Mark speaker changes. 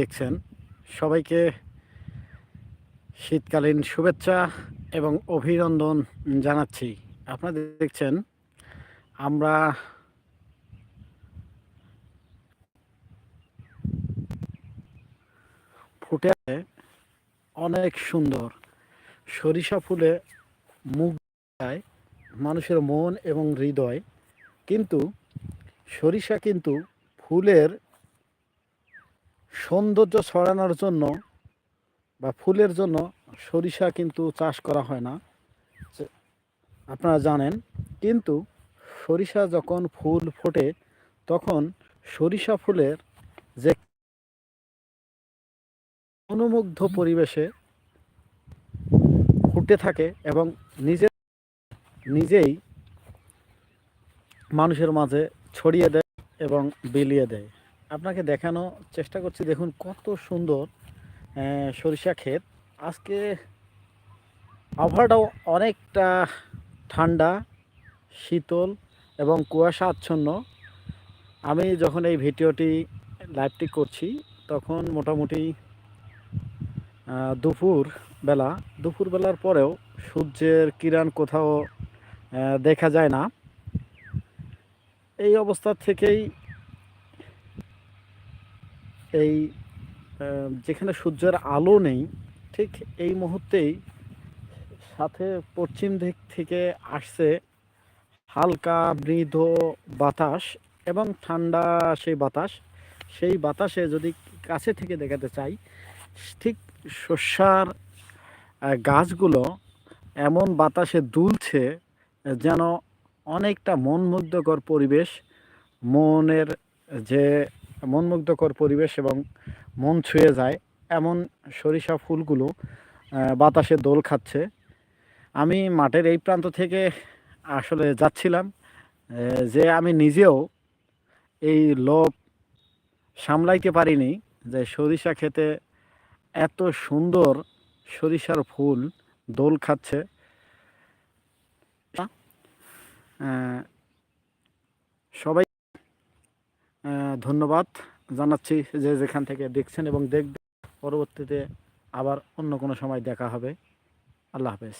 Speaker 1: দেখছেন। সবাইকে শীতকালীন শুভেচ্ছা এবং অভিনন্দন জানাচ্ছি। আপনারা দেখছেন, আমরা ফুটে অনেক সুন্দর সরিষা ফুলে মুখ দেয় মানুষের মন এবং হৃদয়। কিন্তু সরিষা কিন্তু ফুলের সৌন্দর্য ছড়ানোর জন্য বা ফুলের জন্য সরিষা কিন্তু চাষ করা হয় না। আপনারা জানেন। কিন্তু সরিষা যখন ফুল ফোটে, তখন সরিষা ফুলের যে অনুমুগ্ধ পরিবেশে ফুটে থাকে এবং নিজে নিজেই মানুষের মাঝে ছড়িয়ে দেয় এবং বিলিয়ে দেয়। আপনাকে দেখানো চেষ্টা করছি। দেখুন কত সুন্দর সরিষা ক্ষেত। আজকে আবহাওয়াটাও অনেকটা ঠান্ডা, শীতল এবং কুয়াশা আচ্ছন্ন আমি যখন এই ভিডিওটি লাইভটি করছি, তখন মোটামুটি দুপুর বেলা, দুপুর বেলার পরেও সূর্যের কিরণ কোথাও দেখা যায় না। এই অবস্থা থেকেই এই যেখানে সূর্যের আলো নেই, ঠিক এই মুহূর্তেই সাথে পশ্চিম দিক থেকে আসছে হালকা মৃদু বাতাস এবং ঠান্ডা সেই বাতাস। সেই বাতাসে যদি কাছে থেকে দেখাতে চাই, ঠিক শস্যার গাছগুলো এমন বাতাসে দুলছে, যেন অনেকটা মনমুগ্ধকর পরিবেশ, মনের যে মনমুগ্ধকর পরিবেশ এবং মন ছুঁয়ে যায় এমন সরিষা ফুলগুলো বাতাসে দোল খাচ্ছে। আমি মাঠের এই প্রান্ত থেকে আসলে যাচ্ছিলাম যে আমি নিজেও এই লোভ সামলাইতে পারিনি যে সরিষা খেতে এত সুন্দর সরিষার ফুল দোল খাচ্ছে। সবাই ধন্যবাদ জানাচ্ছি যে যেখান থেকে দেখছেন এবং দেখবেন। পরবর্তীতে আবার অন্য কোনো সময় দেখা হবে। আল্লাহ হাফেজ।